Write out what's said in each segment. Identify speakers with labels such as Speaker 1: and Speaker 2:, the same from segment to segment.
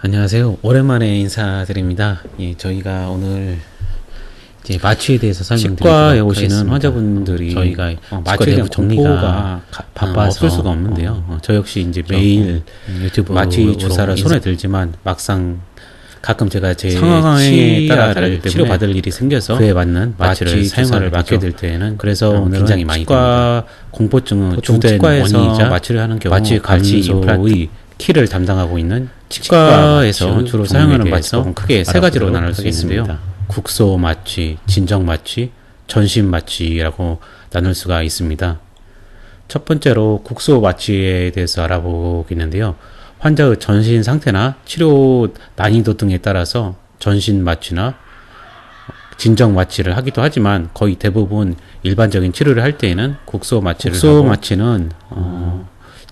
Speaker 1: 안녕하세요. 오랜만에 인사드립니다. 예, 저희가 오늘 이제 마취에 대해서 설명드리도록
Speaker 2: 치과에 오시는
Speaker 1: 하겠습니다.
Speaker 2: 환자분들이
Speaker 1: 저희가
Speaker 2: 어,
Speaker 1: 마취에 대한 정리가
Speaker 2: 바빠서
Speaker 1: 어, 없을 수가 없는데요. 어, 저 역시 이제 매일
Speaker 2: 유튜브
Speaker 1: 마취 주사를 손에 들지만 막상 가끔 제가 제
Speaker 2: 상황에 따라 때문에
Speaker 1: 치료 받을 일이 생겨서
Speaker 2: 그에 맞는
Speaker 1: 마취를
Speaker 2: 마취
Speaker 1: 사용을 맡게 될 때는
Speaker 2: 그래서
Speaker 1: 어,
Speaker 2: 오늘은
Speaker 1: 굉장히 많이 됩니다.
Speaker 2: 치과
Speaker 1: 공포증은 주된 원인이자
Speaker 2: 마취를 하는 경우
Speaker 1: 마취
Speaker 2: 감소의
Speaker 1: 임플란트 키를 담당하고 있는
Speaker 2: 치과에서
Speaker 1: 치과에서 주로
Speaker 2: 종류에
Speaker 1: 사용하는 마취법은 크게 세 가지로 나눌 수 있는데요. 국소 마취, 진정 마취, 전신 마취라고 나눌 수가 있습니다. 첫 번째로 국소 마취에 대해서 알아보겠는데요. 환자의 전신 상태나 치료 난이도 등에 따라서 전신 마취나 진정 마취를 하기도 하지만 거의 대부분 일반적인 치료를 할 때에는 국소 마취를
Speaker 2: 국소 마취는
Speaker 1: 어,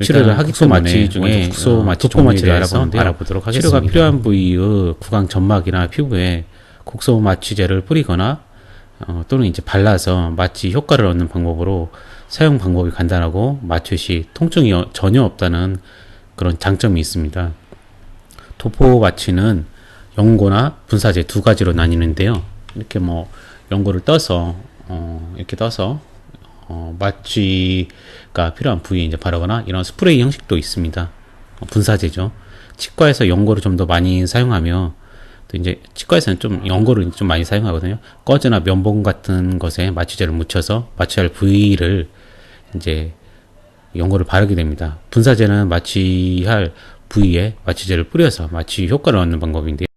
Speaker 1: 치료를 하기 때문에
Speaker 2: 마취 중에
Speaker 1: 먼저 국소
Speaker 2: 어,
Speaker 1: 마취 종류에
Speaker 2: 알아보는데요.
Speaker 1: 알아보도록
Speaker 2: 치료가
Speaker 1: 하겠습니다.
Speaker 2: 필요한
Speaker 1: 필요한 부위의 구강 점막이나 피부에 국소 마취제를 뿌리거나 어, 또는 이제 발라서 마취 효과를 얻는 방법으로 사용 방법이 간단하고 마취 시 통증이 어- 전혀 없다는 그런 장점이 있습니다. 도포 마취는 연고나 분사제 두 가지로 나뉘는데요. 이렇게 뭐 연고를 떠서 어, 이렇게 떠서 어, 마취가 필요한 부위에 이제 바르거나 이런 스프레이 형식도 있습니다. 어, 분사제죠. 치과에서 연고를 좀 더 많이 사용하며 또 이제 치과에서는 좀 연고를 좀 많이 사용하거든요. 꺼즈나 면봉 같은 것에 마취제를 묻혀서 마취할 부위를 이제 연고를 바르게 됩니다. 분사제는 마취할 부위에 마취제를 뿌려서 마취 효과를 얻는 방법인데요.